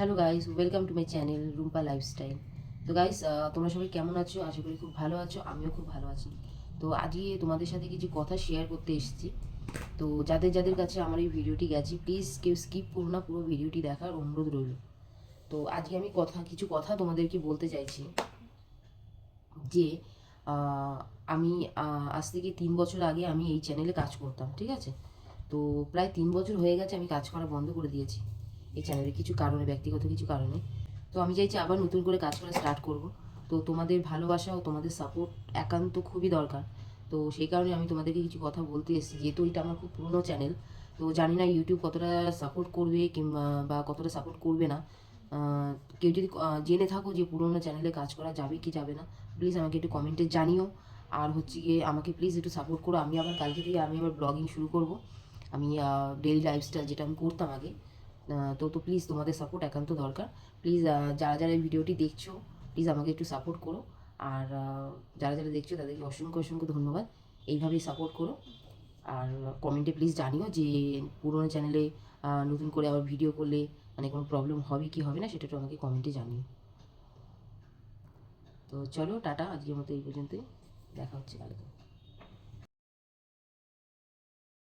Hello guys welcome to my channel Rumpa lifestyle তো guys তোমরা সবাই কেমন আছো? আশা করি খুব ভালো আছো। আমিও খুব ভালো আছি। তো, আজকে তোমাদের সাথে কিছু কথা শেয়ার করতে এসেছি। তো, যাদের যাদের কাছে আমার এই ভিডিওটি গেছে প্লিজ কেউ স্কিপ করো না, পুরো ভিডিওটি দেখার অনুরোধ রইল। তো, আজকে আমি কথা, কিছু কথা তোমাদেরকে বলতে চাইছি যে আমি আজ থেকে তিন বছর আগে আমি এই চ্যানেলে কাজ করতাম, ঠিক আছে? তো, প্রায় তিন বছর হয়ে গেছে আমি কাজ করা বন্ধ করে দিয়েছি। এই চ্যানেলে কিছু কারণে, ব্যক্তিগত কিছু কারণে। তো আমি চাইছি আবার নতুন করে কাজ করা স্টার্ট করব। তো তোমাদের ভালোবাসা ও তোমাদের সাপোর্ট একান্ত খুবই দরকার। তো সেই কারণে আমি তোমাদেরকে কিছু কথা বলতে এসেছি। যেহেতু এটা আমার খুব পুরনো চ্যানেল তো জানি না ইউটিউব কতটা সাপোর্ট করবে কিংবা, বা কতটা সাপোর্ট করবে না। কেউ যদি জেনে থাকো যে পুরোনো চ্যানেলে কাজ করা যাবে কি যাবে না প্লিজ আমাকে একটু কমেন্টে জানিও। আর হচ্ছে গিয়ে আমাকে প্লিজ একটু সাপোর্ট করো। আমি আবার কালকে থেকে আমি আবার ব্লগিং শুরু করব। আমি ডেলি লাইফস্টাইল যেটা আমি করতাম আগে তো তো প্লিজ তোমাদের সাপোর্ট একান্ত দরকার। প্লিজ যারা যারা এই ভিডিওটি দেখছ প্লিজ আমাকে একটু সাপোর্ট করো। আর যারা যারা দেখছ, তাদেরকে অসংখ্য অসংখ্য ধন্যবাদ। এইভাবেই সাপোর্ট করো। আর কমেন্টে প্লিজ জানিও যে, পুরোনো চ্যানেলে নতুন করে আবার ভিডিও করলে মানে কোনো প্রবলেম হবে কি হবে না সেটা একটু আমাকে কমেন্টে জানিও। তো চলো, টাটা। আজকের মতো এই পর্যন্তই। দেখা হচ্ছে কালকে।